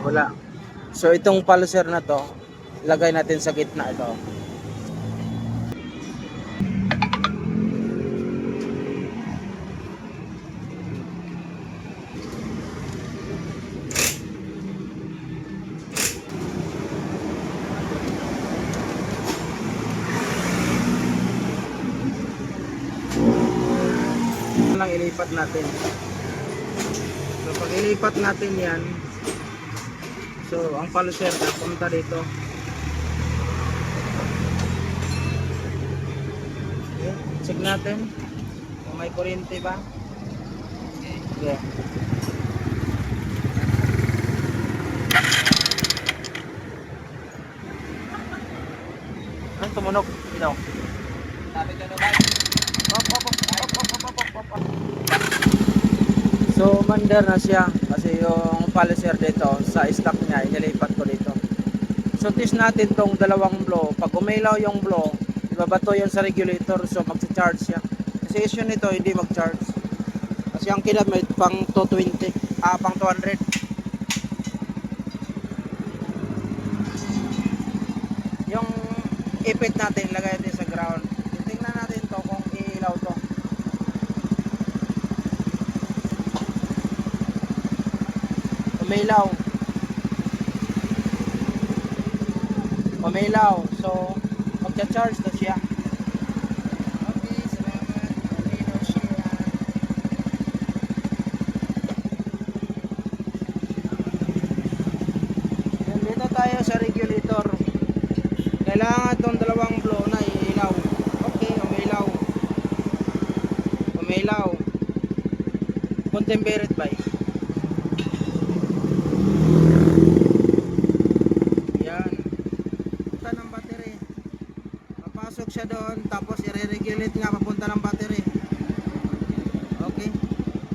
Wala. So itong pulser na to, lagay natin sa gitna ito. Lang ilipat natin. So pag ilipat natin yan, So, ang palo sir, napunta dito. Okay. Check natin kung may kuryente ba. Yeah. Ang tumunog, ilaw. Sabi ka naman. Op, op, op, op, op, op, op. So, mandar na siya kasi yung paliser dito sa stock niya, inilipat ko dito. Test natin tong dalawang blow. Pag umilaw yung blow, ibabato yun sa regulator so magsa-charge siya. Kasi issue nito, hindi mag-charge. Kasi ang kinamit pang 220, ah, pang 200. Yung ipit natin, lagay natin sa ground. Tingnan natin to kung iilaw to. Umilaw. Umilaw. So, magcha-charge na siya. Okay, salamat. Umilaw siya. Yan, Dito tayo sa regulator. Kailangan itong dalawang blow na iilaw. Okay, umilaw. Umilaw. Contemperate ba? Yan. Papasok siya doon, tapos i-regulate nga papunta ng battery.